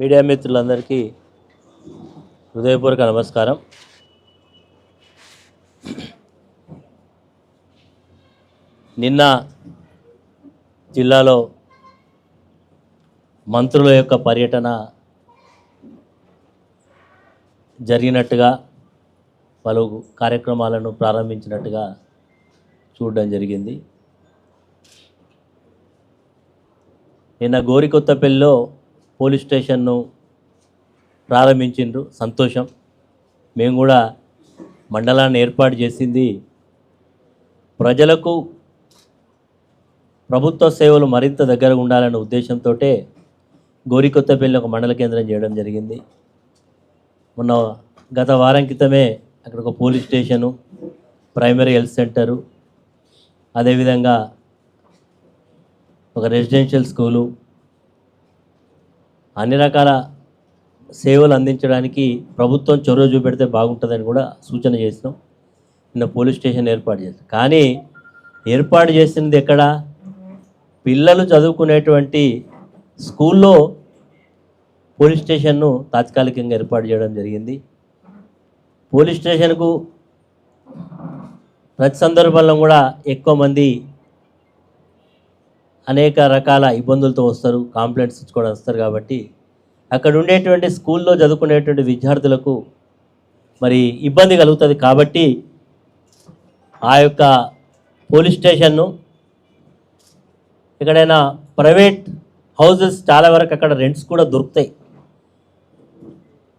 Media మిత్రులందరికీ హృదయపూర్వక నమస్కారం. నిన్న జిల్లాలో మంత్రుల యొక్క పర్యటన జరిగినట్టుగా పలు కార్యక్రమాలను ప్రారంభించినట్టుగా చూడడం జరిగింది. నిన్న గోరికొత్తపల్లిలో పోలీస్ స్టేషన్ను ప్రారంభించిండ్రు. సంతోషం. మేము కూడా మండలాన్ని ఏర్పాటు చేసింది. ప్రజలకు ప్రభుత్వ సేవలు మరింత దగ్గర ఉండాలనే ఉద్దేశంతో గోరికొత్తపల్లి ఒక మండల కేంద్రం చేయడం జరిగింది. మొన్న గత వారం క్రితమే అక్కడ ఒక police station primary health centre అదేవిధంగా ఒక రెసిడెన్షియల్ స్కూలు అన్ని రకాల సేవలు అందించడానికి ప్రభుత్వం చొరవ చూపెడితే బాగుంటుందని కూడా సూచన చేసినాం. నిన్న పోలీస్ స్టేషన్ ఏర్పాటు చేసాం కానీ ఏర్పాటు చేసినది ఎక్కడ? పిల్లలు చదువుకునేటువంటి స్కూల్లో పోలీస్ స్టేషన్ను తాత్కాలికంగా ఏర్పాటు చేయడం జరిగింది. పోలీస్ స్టేషన్కు ప్రతి సందర్భంలో కూడా ఎక్కువ మంది అనేక రకాల ఇబ్బందులతో వస్తారు కాంప్లైంట్స్ ఇచ్చుకోవడం వస్తారు కాబట్టి అక్కడ ఉండేటువంటి స్కూల్లో చదువుకునేటువంటి విద్యార్థులకు మరి ఇబ్బంది కలుగుతుంది కాబట్టి ఆ యొక్క పోలీస్ స్టేషన్ను ఎక్కడైనా ప్రైవేట్ హౌసెస్ చాలా వరకు అక్కడ రెంట్స్ కూడా దొరుకుతాయి.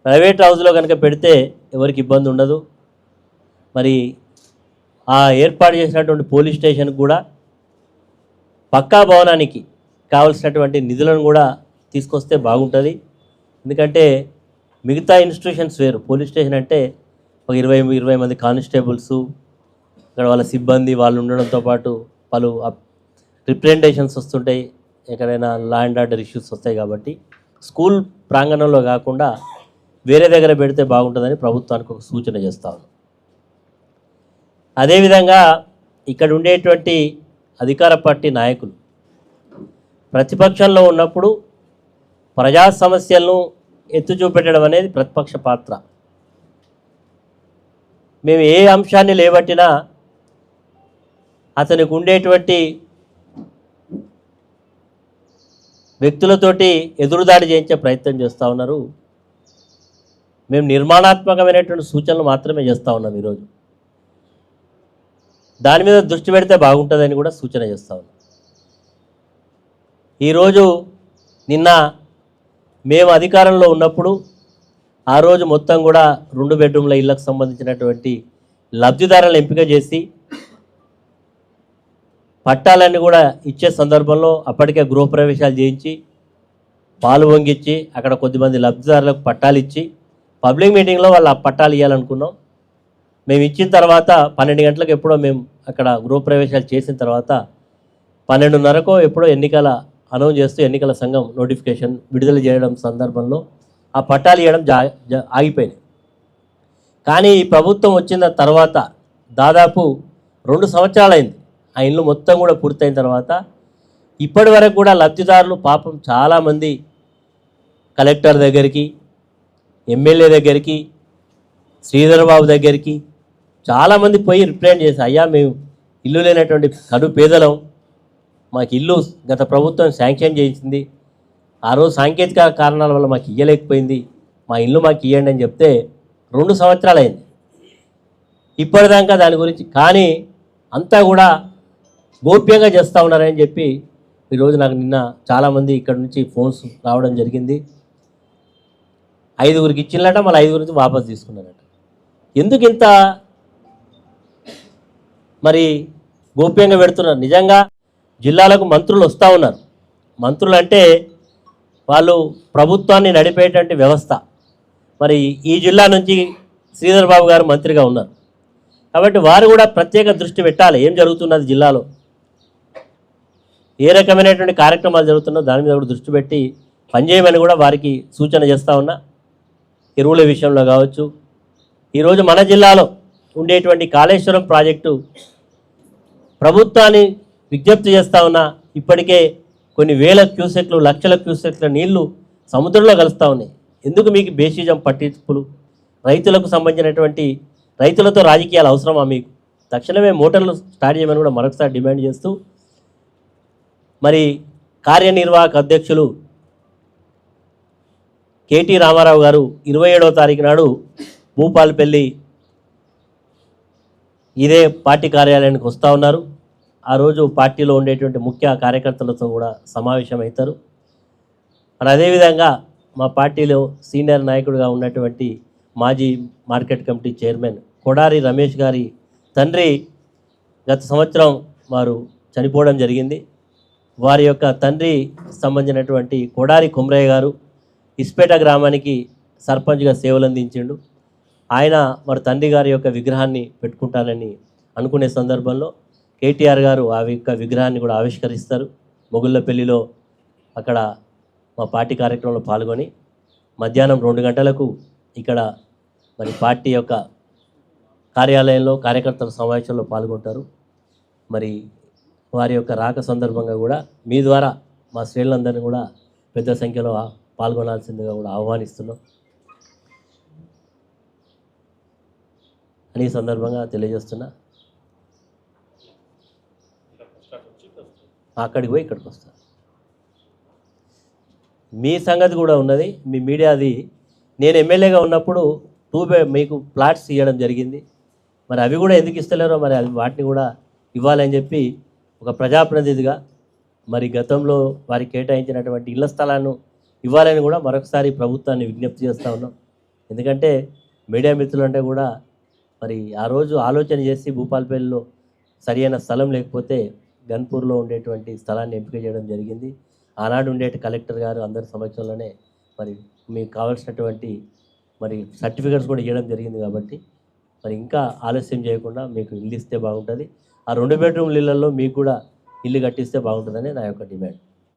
ప్రైవేట్ హౌస్లో కనుక పెడితే ఎవరికి ఇబ్బంది ఉండదు. మరి ఆ ఏర్పాటు చేసినటువంటి పోలీస్ స్టేషన్ కూడా పక్కా భవనానికి కావలసినటువంటి నిధులను కూడా తీసుకొస్తే బాగుంటుంది. ఎందుకంటే మిగతా ఇన్స్టిట్యూషన్స్ వేరు. పోలీస్ స్టేషన్ అంటే ఒక ఇరవై ఇరవై మంది కానిస్టేబుల్స్ ఇక్కడ వాళ్ళ సిబ్బంది వాళ్ళు ఉండడంతో పాటు పలు రిప్రజెంటేషన్స్ వస్తుంటాయి. ఎక్కడైనా లా అండ్ ఆర్డర్ ఇష్యూస్ వస్తాయి కాబట్టి స్కూల్ ప్రాంగణంలో కాకుండా వేరే దగ్గర పెడితే బాగుంటుందని ప్రభుత్వానికి ఒక సూచన చేస్తాను అదేవిధంగా ఇక్కడ ఉండేటువంటి అధికార పార్టీ నాయకులు ప్రతిపక్షంలో ఉన్నప్పుడు ప్రజా సమస్యలను ఎత్తు చూపెట్టడం అనేది ప్రతిపక్ష పాత్ర. మేము ఏ అంశాన్ని లేబట్టినా అతనికి ఉండేటువంటి వ్యక్తులతోటి ఎదురుదాడి చేయించే ప్రయత్నం చేస్తూ ఉన్నారు. మేము నిర్మాణాత్మకమైనటువంటి సూచనలు మాత్రమే చేస్తూ ఉన్నాం ఈరోజు. దాని మీద దృష్టి పెడితే బాగుంటుందని కూడా సూచన చేస్తా ఉన్నాం. ఈరోజు నిన్న మేము అధికారంలో ఉన్నప్పుడు ఆ రోజు మొత్తం కూడా రెండు బెడ్రూమ్ల ఇళ్ళకు సంబంధించినటువంటి లబ్ధిదారులను ఎంపిక చేసి పట్టాలన్నీ కూడా ఇచ్చే సందర్భంలో అప్పటికే గృహప్రవేశాలు చేయించి పాలు వంగిచ్చి అక్కడ కొద్దిమంది లబ్ధిదారులకు పట్టాలు ఇచ్చి పబ్లిక్ మీటింగ్లో వాళ్ళు ఆ పట్టాలు ఇవ్వాలనుకున్నాం మేము ఇచ్చిన తర్వాత పన్నెండు గంటలకు ఎప్పుడో మేము అక్కడ గృహప్రవేశాలు చేసిన తర్వాత పన్నెండున్నరకో ఎప్పుడో ఎన్నికల అనౌన్స్ చేస్తూ ఎన్నికల సంఘం నోటిఫికేషన్ విడుదల చేయడం సందర్భంలో ఆ పట్టాలు ఇవ్వడం జా జా- ఆగిపోయినాయి. కానీ ఈ ప్రభుత్వం వచ్చిన తర్వాత దాదాపు రెండు సంవత్సరాలైంది. ఆ ఇల్లు మొత్తం కూడా పూర్తయిన తర్వాత ఇప్పటి వరకు కూడా లబ్ధిదారులు పాపం చాలామంది కలెక్టర్ దగ్గరికి ఎమ్మెల్యే దగ్గరికి శ్రీధరబాబు దగ్గరికి చాలామంది పోయి రిప్రజెంట్ చేసి అయ్యా మేము ఇల్లు లేనటువంటి కడు పేదలం. మాకు ఇల్లు గత ప్రభుత్వం శాంక్షన్ చేసింది ఆ రోజు సాంకేతిక కారణాల వల్ల మాకు ఇయ్యలేకపోయింది. మా ఇల్లు మాకు ఇవ్వండి అని చెప్తే రెండు సంవత్సరాలు అయింది. ఇప్పటిదాకా దాని గురించి కానీ అంతా కూడా గోప్యంగా చేస్తూ ఉన్నారని చెప్పి ఈరోజు నాకు నిన్న చాలామంది ఇక్కడ నుంచి ఫోన్స్ రావడం జరిగింది. ఐదుగురికి ఇచ్చినట మళ్ళీ ఐదుగురికి వాపస్ తీసుకున్నారట. ఎందుకు ఇంత మరి గోప్యంగా పెడుతున్నారు? నిజంగా జిల్లాలకు మంత్రులు వస్తూ ఉన్నారు. మంత్రులు అంటే వాళ్ళు ప్రభుత్వాన్ని నడిపేటువంటి వ్యవస్థ. మరి ఈ జిల్లా నుంచి శ్రీధర్ బాబు గారు మంత్రిగా ఉన్నారు. కాబట్టి వారు కూడా ప్రత్యేక దృష్టి పెట్టాలి. ఏం జరుగుతున్నది జిల్లాలో? ఏ రకమైనటువంటి కార్యక్రమాలు జరుగుతున్నా దాని మీద కూడా దృష్టి పెట్టి పనిచేయమని కూడా వారికి సూచన చేస్తూ ఉన్నా. ఎరువుల విషయంలో కావచ్చు. ఈరోజు మన జిల్లాలో ఉండేటువంటి కాళేశ్వరం ప్రాజెక్టు ప్రభుత్వాన్ని విజ్ఞప్తి చేస్తా ఉన్నా ఇప్పటికే కొన్ని వేల క్యూసెట్లు లక్షల క్యూసెట్ల నీళ్ళు సముద్రంలో కలుస్తూ ఉన్నాయి. ఎందుకు మీకు బేసిజం పట్టింపులు? రైతులకు సంబంధించినటువంటి రైతులతో రాజకీయాలు అవసరమా మీకు? తక్షణమే మోటార్లు స్టార్ట్ చేయమని కూడా మరొకసారి డిమాండ్ చేస్తూ మరి కార్యనిర్వాహక అధ్యక్షులు కేటీ రామారావు గారు ఇరవై ఏడవ తారీఖు నాడు భూపాలపల్లి ఇదే పార్టీ కార్యాలయానికి వస్తూ ఉన్నారు. ఆ రోజు పార్టీలో ఉండేటువంటి ముఖ్య కార్యకర్తలతో కూడా సమావేశం అవుతారు మరి అదేవిధంగా మా పార్టీలో సీనియర్ నాయకుడిగా ఉన్నటువంటి మాజీ market committee chairman Kodari Ramesh గారి తండ్రి గత సంవత్సరం వారు చనిపోవడం జరిగింది. వారి యొక్క తండ్రి సంబంధించినటువంటి కొడారి కుమ్రయ్య గారు ఇస్పేట గ్రామానికి సర్పంచ్గా సేవలు అందించిండు. ఆయన వారి తండ్రి గారి యొక్క విగ్రహాన్ని పెట్టుకుంటానని అనుకునే సందర్భంలో కేటీఆర్ గారు ఆ యొక్క విగ్రహాన్ని కూడా ఆవిష్కరిస్తారు. మొగుళ్ళపల్లిలో అక్కడ మా పార్టీ కార్యక్రమంలో పాల్గొని మధ్యాహ్నం రెండు గంటలకు ఇక్కడ మరి పార్టీ యొక్క కార్యాలయంలో కార్యకర్తల సమావేశంలో పాల్గొంటారు. మరి వారి యొక్క రాక సందర్భంగా కూడా మీ ద్వారా మా శ్రేణులందరినీ కూడా పెద్ద సంఖ్యలో పాల్గొనాల్సిందిగా కూడా ఆహ్వానిస్తున్నాం. అని సందర్భంగా తెలియజేస్తున్నా. అక్కడికి పోయి ఇక్కడికి వస్తారు మీ సంగతి కూడా ఉన్నది మీ మీడియాది. నేను ఎమ్మెల్యేగా ఉన్నప్పుడు టూ బే మీకు ప్లాట్స్ ఇవ్వడం జరిగింది. మరి అవి కూడా ఎందుకు ఇస్తలేరో మరి అవి వాటిని కూడా ఇవ్వాలని చెప్పి ఒక ప్రజాప్రతినిధిగా మరి గతంలో వారికి కేటాయించినటువంటి ఇళ్ళ స్థలాలను ఇవ్వాలని కూడా మరొకసారి ప్రభుత్వాన్ని విజ్ఞప్తి చేస్తూ ఉన్నాం. ఎందుకంటే మీడియా మిత్రులు అంటే కూడా మరి ఆ రోజు ఆలోచన చేసి భూపాలపల్లిలో సరియైన స్థలం లేకపోతే గన్పూర్లో ఉండేటువంటి స్థలాన్ని ఎంపిక చేయడం జరిగింది. ఆనాడు ఉండేటి కలెక్టర్ గారు అందరి సమక్షంలోనే మరి మీకు కావాల్సినటువంటి మరి సర్టిఫికెట్స్ కూడా ఇవ్వడం జరిగింది కాబట్టి మరి ఇంకా ఆలస్యం చేయకుండా మీకు ఇల్లు ఇస్తే బాగుంటుంది. ఆ రెండు బెడ్రూమ్ ఇళ్ళలో మీకు కూడా ఇల్లు కట్టిస్తే బాగుంటుందని నా యొక్క డిమాండ్.